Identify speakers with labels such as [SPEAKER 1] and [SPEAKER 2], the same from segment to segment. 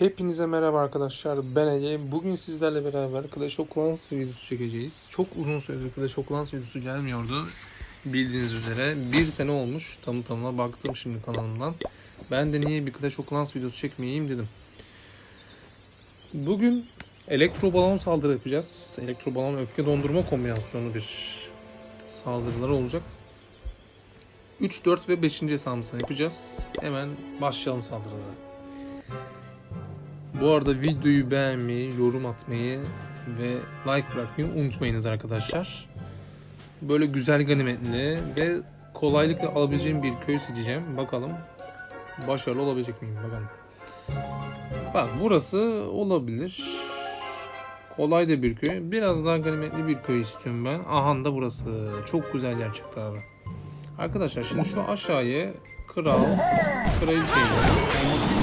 [SPEAKER 1] Hepinize merhaba arkadaşlar. Ben Ege. Bugün sizlerle beraber Clash of Clans videosu çekeceğiz. Çok uzun süredir Clash of Clans videosu gelmiyordu. Bildiğiniz üzere bir sene olmuş. Tamı tamına baktım şimdi kanalımdan. Ben de niye bir Clash of Clans videosu çekmeyeyim dedim. Bugün elektro balon saldırı yapacağız. Elektro balon öfke dondurma kombinasyonu bir saldırılar olacak. 3, 4 ve 5. hesabımızdan yapacağız. Hemen başlayalım saldırılara. Bu arada videoyu beğenmeyi, yorum atmayı ve like bırakmayı unutmayınız arkadaşlar. Böyle güzel ganimetli ve kolaylıkla alabileceğim bir köy seçeceğim. Bakalım başarılı olabilecek miyim bakalım. Bak burası olabilir. Kolay da bir köy. Biraz daha ganimetli bir köy istiyorum ben. Ahan da burası. Çok güzel yer çıktı abi. Arkadaşlar şimdi şu aşağıya kral, kraliçeyle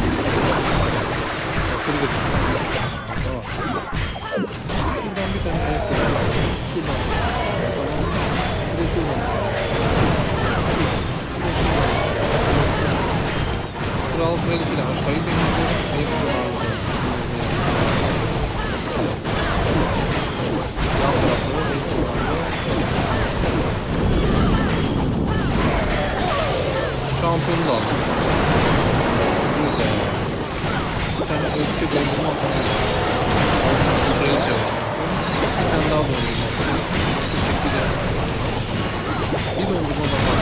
[SPEAKER 1] Şansa bak. Şuradan bir tane ayak yapalım. Şuradan. Bir de şuradan. Kral kraliçeyle aşağıyı temizliyorum. Hepsi ağzı. Yan tarafta da hepsi Şampiyonu da aldım. Güzel. Bir tane öfke dondurma atalım. Kraliçe var. Bir tane daha dondurma atalım. Teşekkürler. Bir dondurma daha var.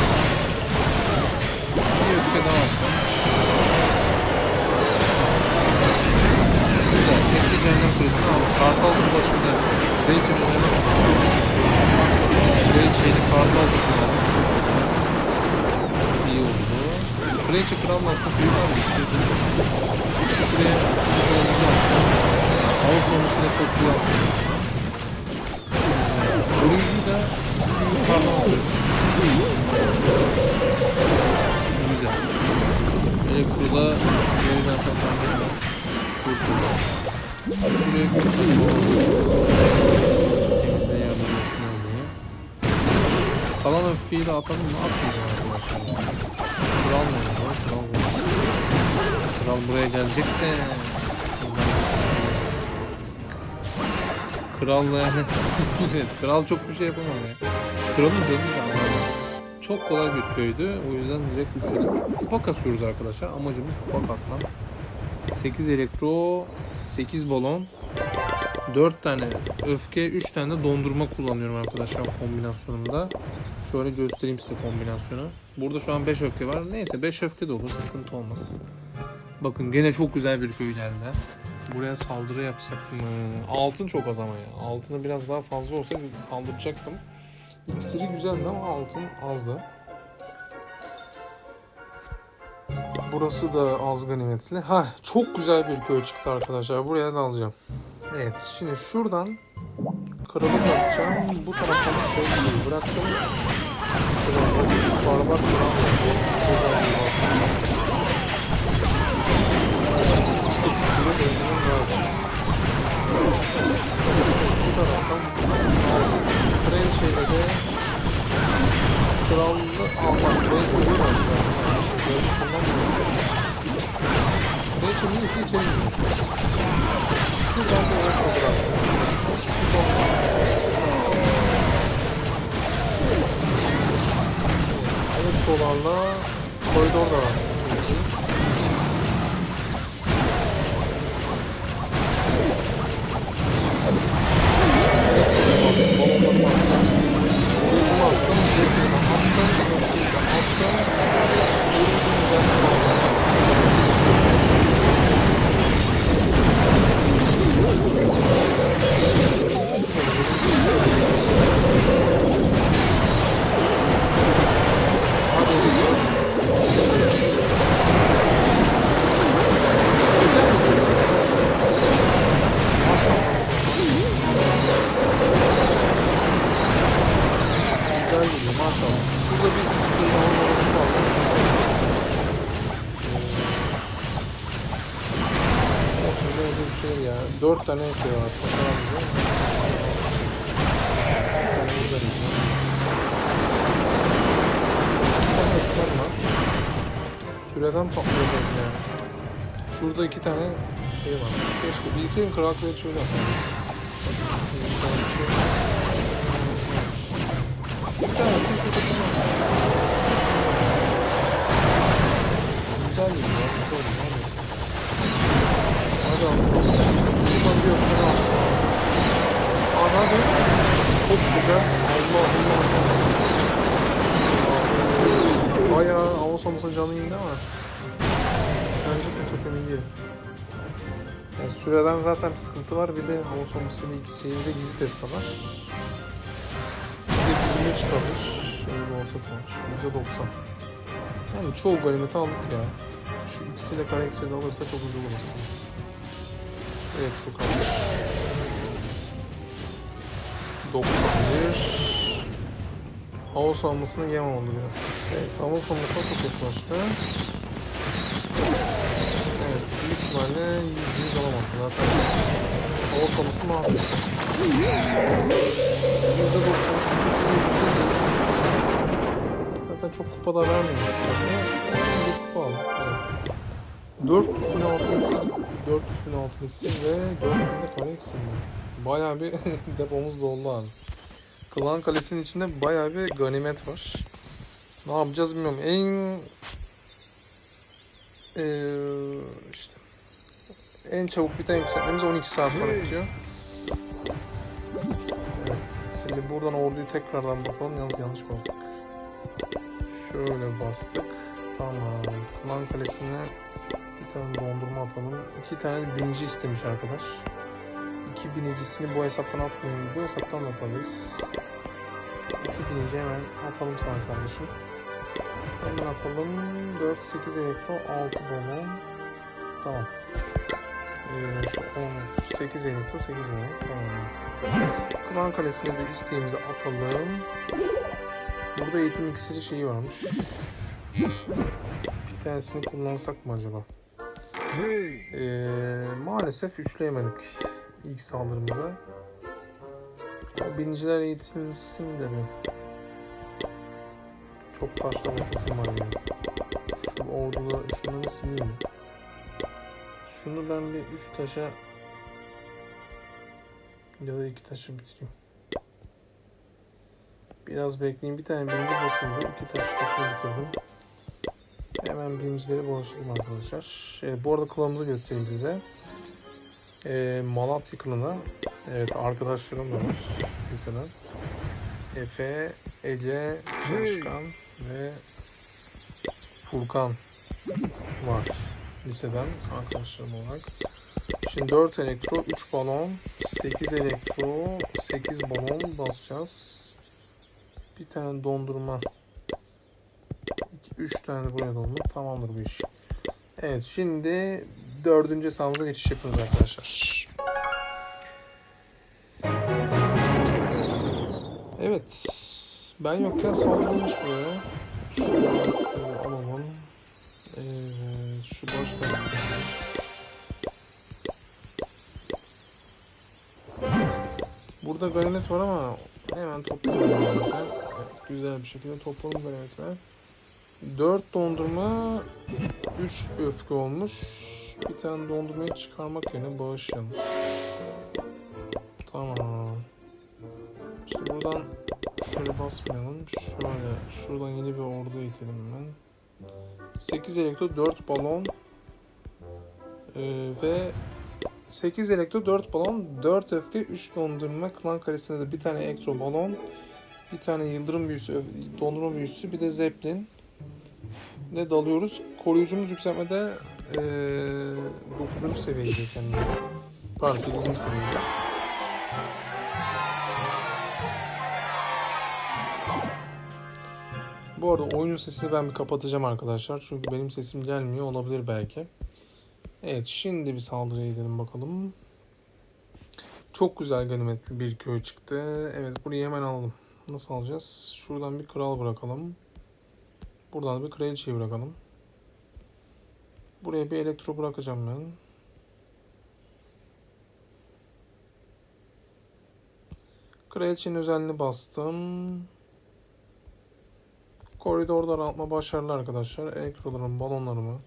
[SPEAKER 1] Bir öfke daha attım. Güzel. Tekli cehennem kulesini aldım. Kartal bu başında. Kraliçenin önüne bastım. Kraliçeyle kartal. İyi oldu. Kraliçe kralın aslında büyük abi. Şuraya. Hava sonrasında çok attım. Koruyucuyu da yukarıdan atıyorum. Güzel. Elektroda yeniden tasarlayalım. Kurtuldu. Buraya kurtuldu. Temizle yardım etsin oluyor. Kalan öfkeyi de atalım mı? Atmayacağım arkadaşlar. Kral mı? Kral mı? Kral buraya gelecek de. Kral yani. evet, kral çok bir şey yapamaz ya. Kralın canı da. Çok kolay bir köydü. O yüzden direkt üçledim. Kupa kasıyoruz arkadaşlar. Amacımız kupa kasmak. 8 elektro, 8 balon, 4 tane öfke, 3 tane de dondurma kullanıyorum arkadaşlar kombinasyonumda. Şöyle göstereyim size kombinasyonu. Burada şu an 5 öfke var. Neyse 5 öfke de olur. Sıkıntı olmaz. Bakın gene çok güzel bir köy geldi. Buraya saldırı yapsak mı? Altın çok az ama ya. Altını biraz daha fazla olsa saldıracaktım. İksiri güzeldi ama altın azdı. Burası da az ganimetli. Ha çok güzel bir köy çıktı arkadaşlar. Buraya da alacağım. Evet şimdi şuradan kralı bırakacağım. Bu taraftan köylüyü bıraktım. Kralı, barbar kral var. Güzel bir aslında. Sekiz sivil benzinin lazım. Bu taraftan kraliçeyle de krallı almak. Kraliçe olur aslında. Böyle kullanmıyorum. Kraliçe neyse içeri giriyor. Şuradan da evet olur Evet dolarla koridor da var. Güzel gidiyor maşallah. Şurada bir sırrı olmaması lazım. Olsun böyle bir şey ya. Dört tane şey var. Var. Süreden patlayacağız yani. Şurada iki tane şey var. Keşke bilseydim kraliçe şöyle yapardım. Bir tane şurada tamam. Güzel bir ya. Hadi. Aslanım. Şuradan bir öpüden al. Aa hadi. Çok güzel. Allah Allah Allah. Bayağı Ağustos olmasa canı indi ama. Bence de çok emin değilim. Yani süreden zaten bir sıkıntı var. Bir de hava soğumasıyla ikisi de gizli test var. Bir de bilime çıkarmış. Öyle olsa kalmış. %90. Yani çoğu ganimeti aldık ya. Şu ikisiyle kare eksiği de alırsa çok olur aslında. Evet bu kalmış. 91. Hava soğumasını yem oldu biraz. Evet hava soğumasına çok yaklaştı. Evet, büyük ihtimalle yüz alamadı zaten. Hava soması mahvetti. Yüzde doksan Zaten çok kupa da vermemiş burası. Bir kupa aldı. Evet. 400 bin altın iksir, 400 bin altın iksir ve 4 bin de iksir var. Bayağı bir depomuz doldu abi. Klan Kalesi'nin içinde bayağı bir ganimet var. Ne yapacağız bilmiyorum. En ee, işte en çabuk biten yükseltmemiz 12 saat sonra bitiyor. Evet, şimdi buradan orduyu tekrardan basalım. Yalnız yanlış bastık. Şöyle bastık. Tamam. Klan Kalesi'ne bir tane dondurma atalım. İki tane binici istemiş arkadaş. İki binicisini bu hesaptan atmayalım. Bu hesaptan da atarız. İki binici hemen atalım sana kardeşim. Hemen atalım. 4, 8 elektro, 6 balon. Tamam. Ee, şu 10, 8 elektro, 8 balon. Tamam. Klan Kalesi'ne de isteğimizi atalım. Burada eğitim iksiri şeyi varmış. Bir tanesini kullansak mı acaba? Ee, maalesef üçleyemedik ilk saldırımıza. O biniciler eğitilsin de bir. Çok taşlama sesim var yani. Şu orduda şunları sileyim mi? Şunu ben bir üç taşa ya da iki taşa bitireyim. Biraz bekleyeyim. Bir tane birinci basıldı. iki taş taşını bitirdim. Hemen birincileri bulaşalım arkadaşlar. Evet, bu arada klanımızı göstereyim size. Ee, Malatya. Evet arkadaşlarım da var liseden. Efe, Ece, Başkan ve Furkan var liseden arkadaşlarım olarak. Şimdi 4 elektro, 3 balon, 8 elektro, 8 balon basacağız. Bir tane dondurma. 3 tane buraya dondurma. Tamamdır bu iş. Evet şimdi dördüncü sahamıza geçiş yapıyoruz arkadaşlar. Evet. Ben yokken saldırılmış buraya. Şöyle alalım. Evet, şu başka. Burada ganimet var ama hemen toplayalım. güzel bir şekilde toplayalım ganimeti. 4 dondurma 3 öfke olmuş. Bir tane dondurmayı çıkarmak yerine bağışlayalım. Tamam. İşte buradan şöyle basmayalım. Şöyle şuradan yeni bir ordu itelim ben. 8 elektro 4 balon ee, ve 8 elektro 4 balon 4 öfke 3 dondurma klan karesinde de bir tane elektro balon bir tane yıldırım büyüsü dondurma büyüsü bir de zeppelin ne dalıyoruz koruyucumuz yükseltmede ee, 9. seviyede kendine pardon 8. seviyede Bu arada oyunun sesini ben bir kapatacağım arkadaşlar. Çünkü benim sesim gelmiyor olabilir belki. Evet şimdi bir saldırıya gidelim bakalım. Çok güzel ganimetli bir köy çıktı. Evet burayı hemen alalım. Nasıl alacağız? Şuradan bir kral bırakalım. Buradan da bir kraliçeyi bırakalım. Buraya bir elektro bırakacağım ben. Kraliçenin özelliğini bastım. Koridor daraltma başarılı arkadaşlar. Elektroların balonlarımı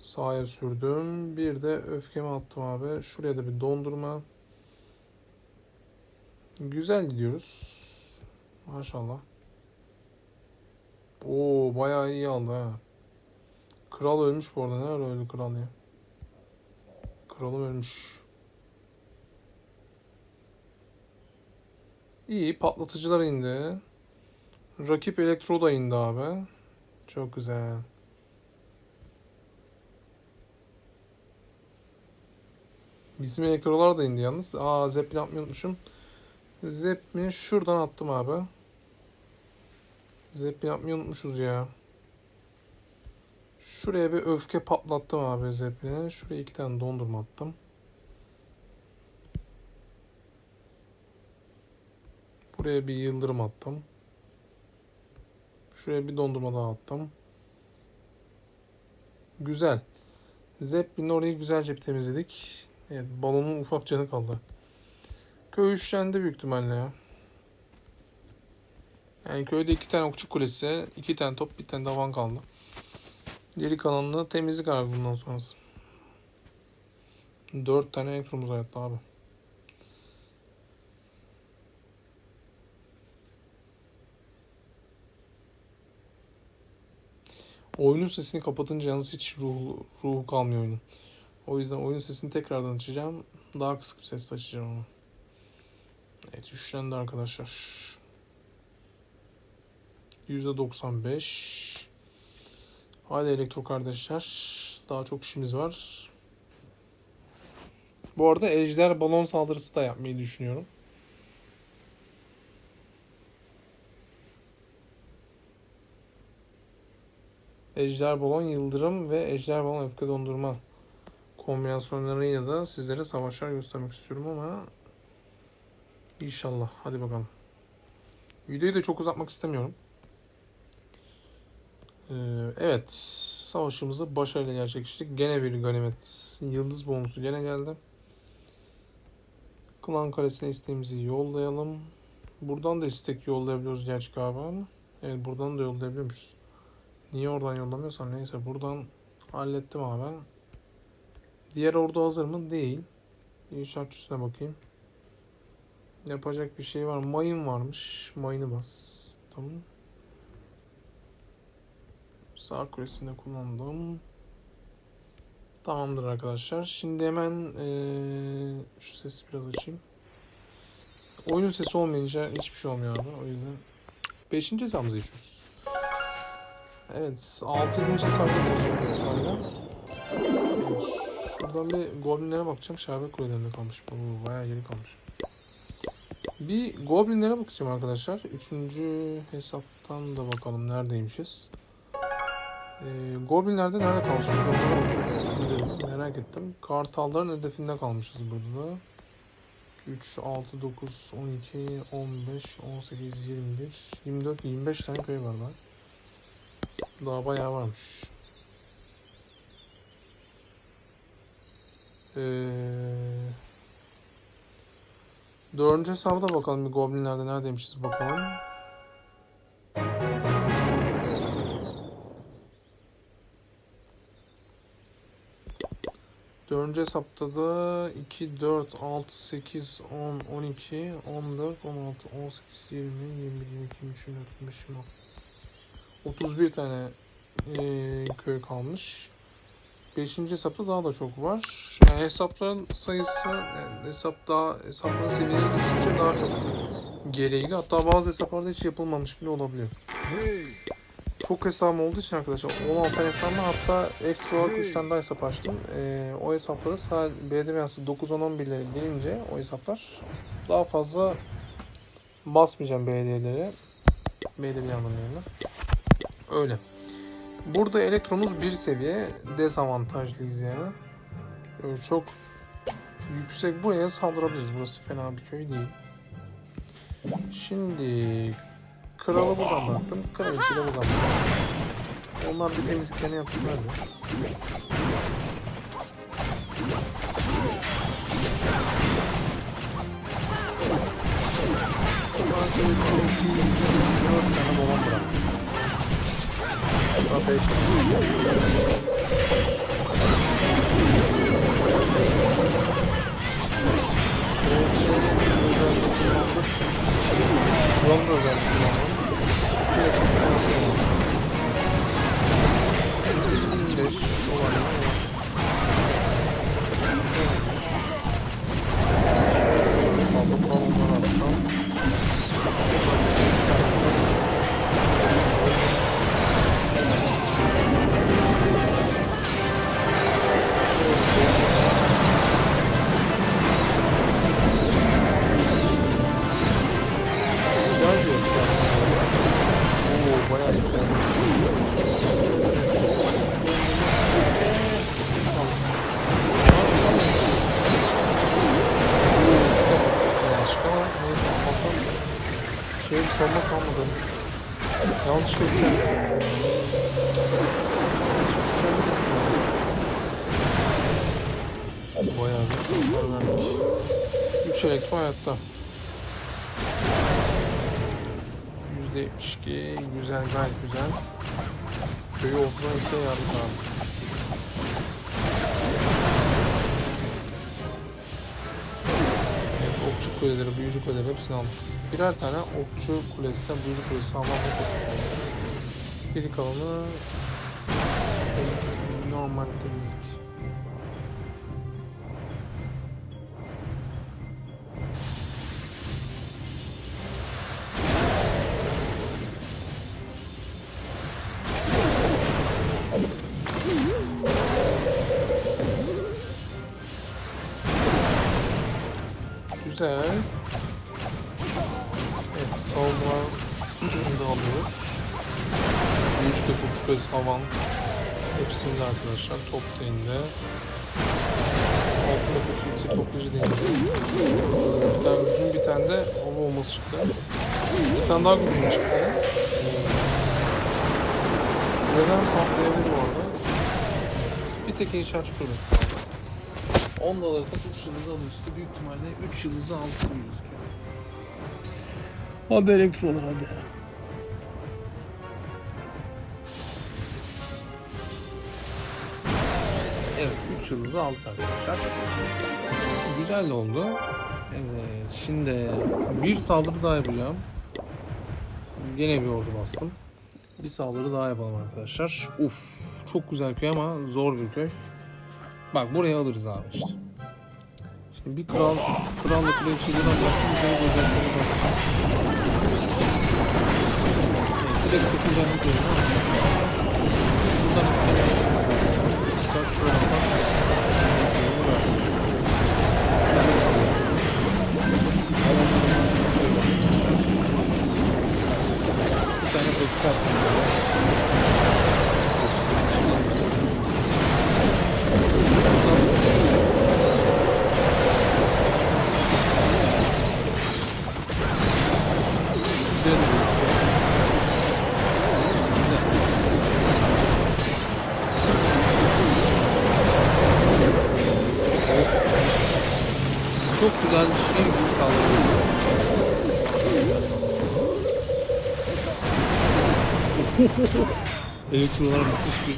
[SPEAKER 1] Sağa sürdüm. Bir de öfkemi attım abi. Şuraya da bir dondurma. Güzel gidiyoruz. Maşallah. Oo bayağı iyi aldı ha. Kral ölmüş bu arada. Ne ara öldü kral ya? Kralım ölmüş. İyi patlatıcılar indi. Rakip elektro da indi abi. Çok güzel. Bizim elektrolar da indi yalnız. Aa Zeppelin atmayı unutmuşum. Zeppelin şuradan attım abi. Zeppelin atmayı unutmuşuz ya. Şuraya bir öfke patlattım abi Zeppelin'e. Şuraya iki tane dondurma attım. Buraya bir yıldırım attım. Şuraya bir dondurma daha attım. Güzel. Zeppelin'le orayı güzelce bir temizledik. Evet balonun ufak canı kaldı. Köy üçlendi büyük ihtimalle ya. Yani köyde iki tane okçu kulesi, iki tane top, bir tane davan kaldı. Geri kalanını temizlik abi bundan sonrası. Dört tane elektromuz hayatta abi. Oyunun sesini kapatınca yalnız hiç ruhu, ruhu kalmıyor oyunun. O yüzden oyun sesini tekrardan açacağım. Daha kısık bir sesle açacağım onu. Evet üçlendi arkadaşlar. %95. Hadi elektro kardeşler. Daha çok işimiz var. Bu arada ejder balon saldırısı da yapmayı düşünüyorum. Ejder balon yıldırım ve ejder balon öfke dondurma kombinasyonlarıyla da sizlere savaşlar göstermek istiyorum ama inşallah. Hadi bakalım. Videoyu da çok uzatmak istemiyorum. Ee, evet. Savaşımızı başarıyla gerçekleştirdik. Gene bir ganimet. Yıldız bonusu gene geldi. Klan Kalesi'ne isteğimizi yollayalım. Buradan da istek yollayabiliyoruz gerçi galiba ama. Evet buradan da yollayabiliyormuşuz. Niye oradan yollamıyorsam neyse buradan hallettim abi. Diğer ordu hazır mı? Değil. İnşaatçısına bakayım. Yapacak bir şey var. Mayın varmış. Mayını bas. Tamam. Sağ kulesinde kullandım. Tamamdır arkadaşlar. Şimdi hemen ee, şu sesi biraz açayım. Oyunun sesi olmayınca hiçbir şey olmuyor abi. O yüzden 5. hesabımızı geçiyoruz. Evet. 6. hesabı geçeceğim. Hala. Şuradan bir goblinlere bakacağım. Şerbet kulelerinde kalmış. Oo, bayağı geri kalmış. Bir goblinlere bakacağım arkadaşlar. Üçüncü hesaptan da bakalım neredeymişiz. Ee, Goblinler'de nerede kalmışız? Bakayım. Merak ettim. Kartalların hedefinde kalmışız burada da. 3, 6, 9, 12, 15, 18, 21, 24, 25 tane köy var lan. Daha bayağı varmış. Ee, dördüncü hesabı da bakalım bir Goblinler'de neredeymişiz bakalım. Dördüncü hesapta da 2, 4, 6, 8, 10, 12, 14, 16, 18, 20, 21, 22, 23, 24, 25, 26. 31 tane eee, köy kalmış. Beşinci hesapta daha da çok var. Yani hesapların sayısı, yani hesap daha, hesapların seviyeleri düştükçe daha çok gidiyor. Hatta bazı hesaplarda hiç yapılmamış bile olabiliyor. Çok hesabım olduğu için arkadaşlar 16 tane hesabım var. hatta ekstra olarak 3 tane daha hesap açtım. Ee, o hesapları sadece belediye binası 9 10 11'lere gelince o hesaplar daha fazla basmayacağım belediyelere. Belediye yerine. Öyle. Burada elektromuz bir seviye dezavantajlıyız yani. Böyle çok yüksek buraya saldırabiliriz. Burası fena bir köy değil. Şimdi Kralı buradan baktım. Kraliçe de buradan baktım. Onlar bir temizliklerini yapsınlar biraz. Dört tane babam bıraktım. Hatta beş tane.
[SPEAKER 2] Long özelliği kullandım. Hayatta. %72 güzel gayet güzel. Köyü ortadan ikiye yardık abi. Evet, okçu kuleleri, büyücü kuleleri hepsini aldık. Birer tane okçu kulesi, büyücü kulesi almak Geri kalanı normal temizlik. Güzel. Evet, savunma da alıyoruz. Büyük göz, uç göz, havan. Hepsinde arkadaşlar. Top değinde. Altında pusulitsi toplayıcı değinde. Bir tane gücün, bir tane de hava olması çıktı. Bir tane daha gücün çıktı. Süreden patlayabilir orada. Bir tek inşaat kulesi kaldı. 10 da alırsak 3 yıldızı alıyoruz ki büyük ihtimalle 3 yıldızı aldık gibi gözüküyor.
[SPEAKER 1] Hadi elektrolar hadi. Evet 3 yıldızı aldık arkadaşlar. Güzel oldu. Evet şimdi bir saldırı daha yapacağım. Gene bir ordu bastım. Bir saldırı daha yapalım arkadaşlar. Uf çok güzel köy ama zor bir köy. Bak buraya alırız abi işte. Şimdi bir kral, kralla kraliçeyi buradan baktım. Bir tane böcekleri basacağım. Evet, direkt tutacağım bir köyü. Şuradan bir tane Kaç şuradan Bir tane bekle attım. Çok güzel bir şey gibi sağlıyor. Elektrolar müthiş bir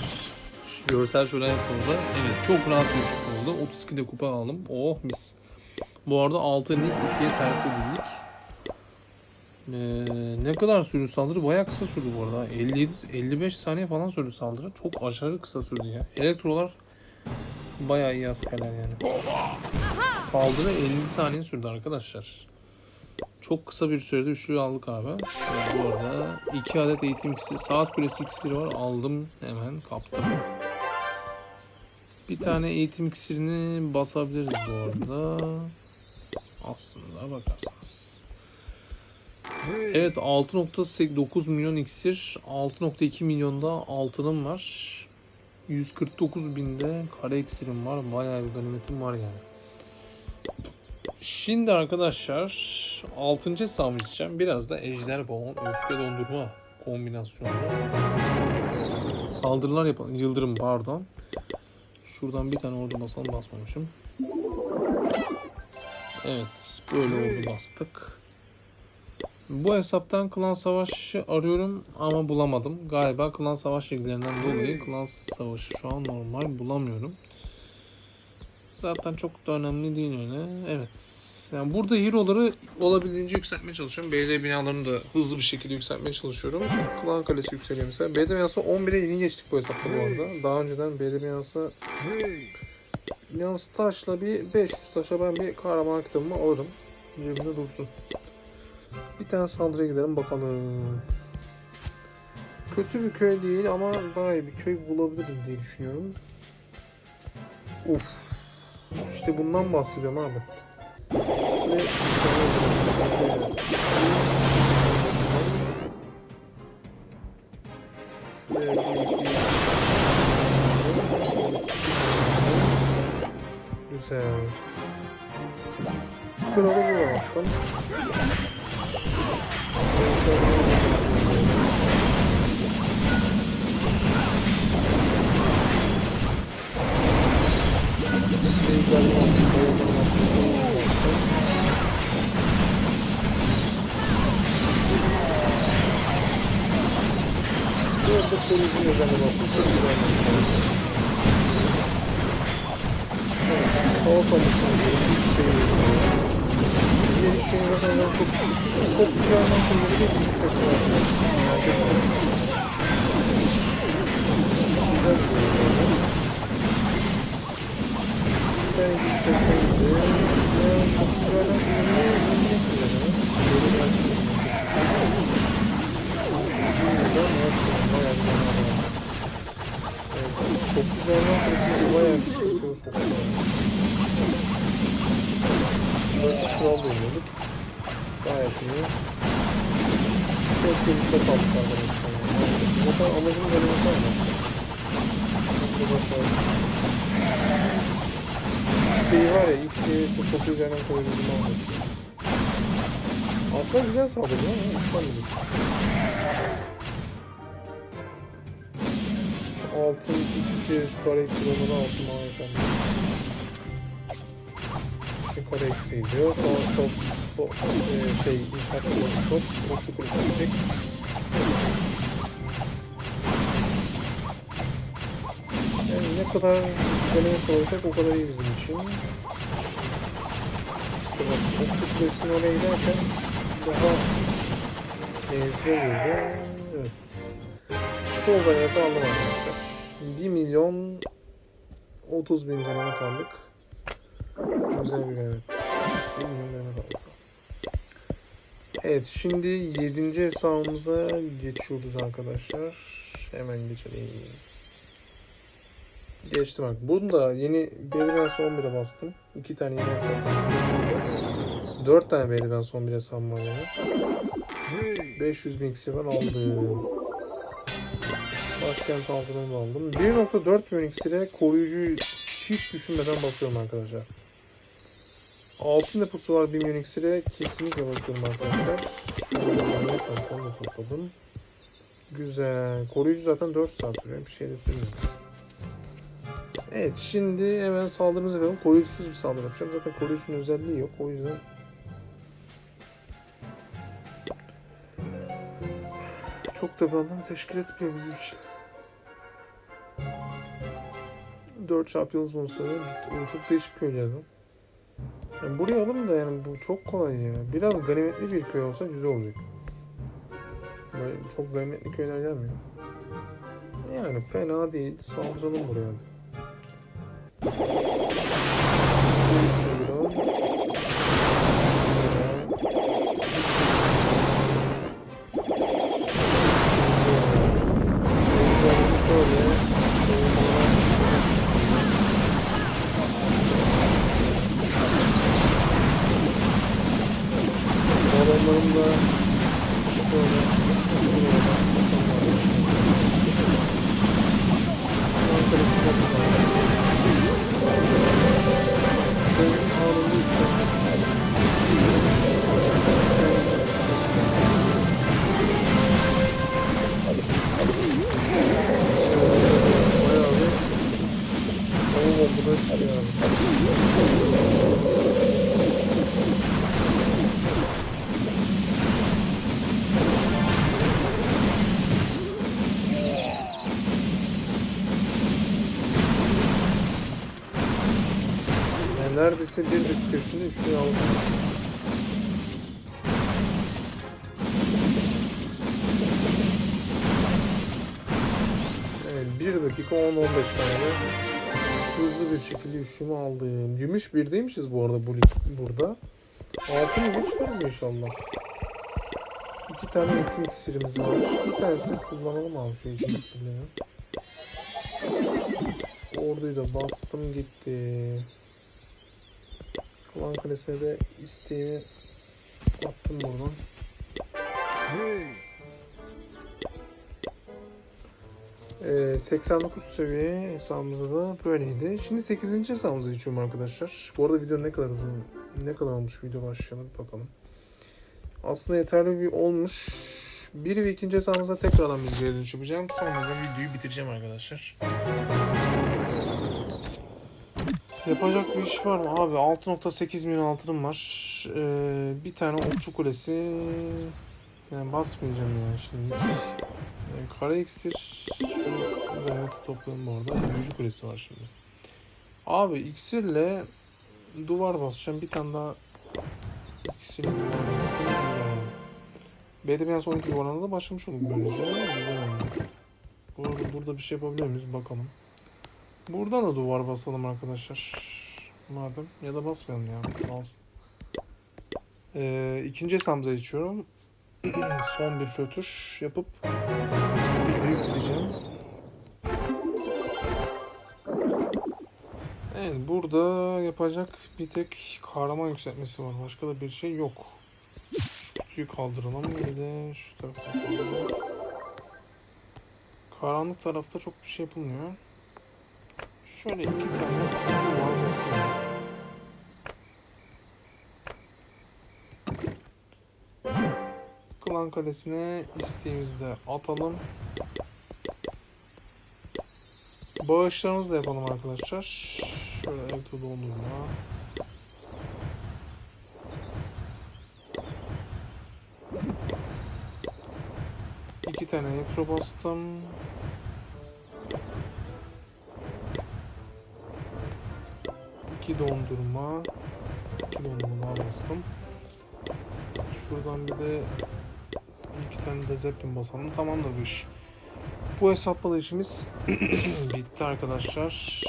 [SPEAKER 1] görsel şölen yaptı orada. Evet çok rahat bir oldu. 32 de kupa aldım. Oh mis. Bu arada 6 lig 2'ye terfi edildik. Ee, ne kadar sürdü saldırı? Bayağı kısa sürdü bu arada. 57 55 saniye falan sürdü saldırı. Çok aşırı kısa sürdü ya. Elektrolar bayağı iyi askerler yani. Saldırı 50 saniye sürdü arkadaşlar. Çok kısa bir sürede üçlüyü aldık abi. Ee, bu arada 2 adet eğitim iksiri, saat kulesi iksiri var. Aldım hemen kaptım. Bir tane eğitim iksirini basabiliriz bu arada. Aslında bakarsanız. Evet 6.9 milyon iksir, 6.2 milyonda altınım var. 149 binde kare iksirim var. Bayağı bir ganimetim var yani. Şimdi arkadaşlar 6. hesabımı içeceğim. Biraz da ejder balon, öfke dondurma kombinasyonu. Saldırılar yapalım. Yıldırım pardon. Şuradan bir tane ordu basalım basmamışım. Evet böyle ordu bastık. Bu hesaptan klan savaşı arıyorum ama bulamadım. Galiba klan savaş ilgilerinden dolayı klan savaşı şu an normal bulamıyorum. Zaten çok da önemli değil öyle. Evet. Yani burada hero'ları olabildiğince yükseltmeye çalışıyorum. BD binalarını da hızlı bir şekilde yükseltmeye çalışıyorum. Klan kalesi yükseliyor mesela. BD binası 11'e yeni geçtik bu hesapta bu arada. Daha önceden BD binası binası taşla bir 500 taşa ben bir kahraman kitabımı alırım. Cebimde dursun. Tane saldırıya gidelim bakalım. Kötü bir köy değil ama daha iyi bir köy bulabilirim diye düşünüyorum. Uf. İşte bundan bahsediyorum abi. Ve Şuraya bir Güzel. Kralı bu yaptım.
[SPEAKER 2] Burada turizm özelliği olsun. Çok güzel. Evet, Kaos olmasın diye bir şey Bir şey zaten ben çok çok güzel anlamda bir kısmı var. Yani çok güzel bir oyun. Ben ilk testten gidiyor. Ve çok güzel bir oyun. Yeni başlıyor. Çok güzel lan burası bayağı bir sıkıntı yok. Dört kural deniyorduk. Gayet iyi. Çok birlikte kaldık arkadaşlar. Zaten amacım benim olsam mı? Çok başarılı. X'yi var ya, X'yi çok çok üzerinden koyabildim anlatıyor. Aslında güzel saldırdı ama dedik. Altın iksir, kara iksir onları alsın bana iksir diyor. Sonra top, top e, şey, inşaat kulesi top, okçu kulesi gidecek. Yani ne kadar deneme koyarsak o kadar iyi bizim için. İşte bak, okçu kulesinin oraya giderken daha menzile girdi. Evet. Çoğu ganimeti aldım arkadaşlar. 1 milyon 30 bin ganimet aldık. Güzel bir ganimet. 1 milyon ganimet aldık. Evet şimdi 7. hesabımıza geçiyoruz arkadaşlar. Hemen geçelim. Geçtim bak. Bunu da yeni Belirlen son 11'e bastım. 2 tane yeni hesap var. 4 tane Belirlen son 1 hesabım var yani. 500 bin iksir var aldım. Başkent altını da aldım. 1.4 milyon iksire koruyucuyu hiç düşünmeden basıyorum arkadaşlar. Altın deposu var 1 milyon iksire kesinlikle basıyorum arkadaşlar. Da topladım. Güzel. Koruyucu zaten 4 saat sürüyor. Bir şey de sürmüyor. Evet şimdi hemen saldırımızı yapalım. Koruyucusuz bir saldırı yapacağım. Zaten koruyucunun özelliği yok. O yüzden çok da bir anlam teşkil etmiyor bizim için. 4 çarpı yıldız bonusu. O çok değişik bir oyun yani buraya alalım da yani bu çok kolay ya. Biraz ganimetli bir köy olsa güzel olacak. Böyle çok ganimetli köyler gelmiyor. Yani fena değil. Saldıralım buraya. Neredeyse bir içinde üçlüyü aldım. Evet, 1 dakika 10-15 saniye hızlı bir şekilde üçlümü aldım. Gümüş birdeymişiz bu arada bu lig burada. Altın mı çıkarız inşallah. İki tane eğitim iksirimiz var. Bir tanesini kullanalım abi şu eğitim iksirlerini. Orduyu da bastım gitti. Klan Kalesi'ne de isteğimi attım buradan. Ee, 89 seviye hesabımızda da böyleydi. Şimdi 8. hesabımıza geçiyorum arkadaşlar. Bu arada video ne kadar uzun, ne kadar olmuş video başlayalım bakalım. aslında yeterli bir olmuş. Bir ve ikinci hesabımıza tekrardan bir geri dönüş yapacağım. Sonra da videoyu bitireceğim arkadaşlar. Yapacak bir iş var mı? Abi 6.8 milyon altınım var. Ee, bir tane okçu kulesi. Yani basmayacağım yani şimdi. Yani kara iksir. Şöyle gayet toplayalım bu arada. Büyücü kulesi var şimdi. Abi iksirle duvar basacağım. Bir tane daha iksirle duvar bastım. Biraz sonraki oranında da başlamış olduk böylece. Bu arada burada bir şey yapabiliyor muyuz? Bakalım. Buradan da duvar basalım arkadaşlar. Madem. Ya da basmayalım ya. Kalsın. Ee, ikinci hesabımıza geçiyorum. Son bir rötuş yapıp videoyu bitireceğim. Evet burada yapacak bir tek kahraman yükseltmesi var. Başka da bir şey yok. Şu kutuyu kaldıralım. Bir de şu kaldıralım. Karanlık tarafta çok bir şey yapılmıyor. Şöyle iki tane duvar basıyorum. Klan Kalesi'ne isteğimizi de atalım. Bağışlarımızı da yapalım arkadaşlar. Şöyle elektro dondurma. İki tane elektro bastım. İki dondurma. İki dondurma bastım. Şuradan bir de iki tane de zeppelin basalım. Tamamdır bu iş. Bu hesapla işimiz bitti arkadaşlar.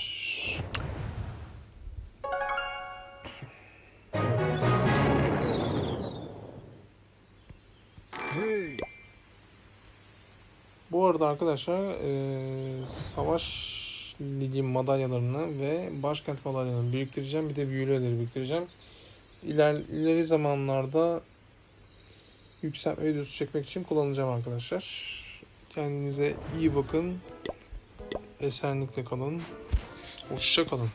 [SPEAKER 2] Bu arada arkadaşlar eee, savaş ligi madalyalarını ve başkent madalyalarını biriktireceğim. Bir de büyüleri biriktireceğim. İler, ileri zamanlarda yükseltme videosu çekmek için kullanacağım arkadaşlar. Kendinize iyi bakın. Esenlikle kalın. Hoşça kalın.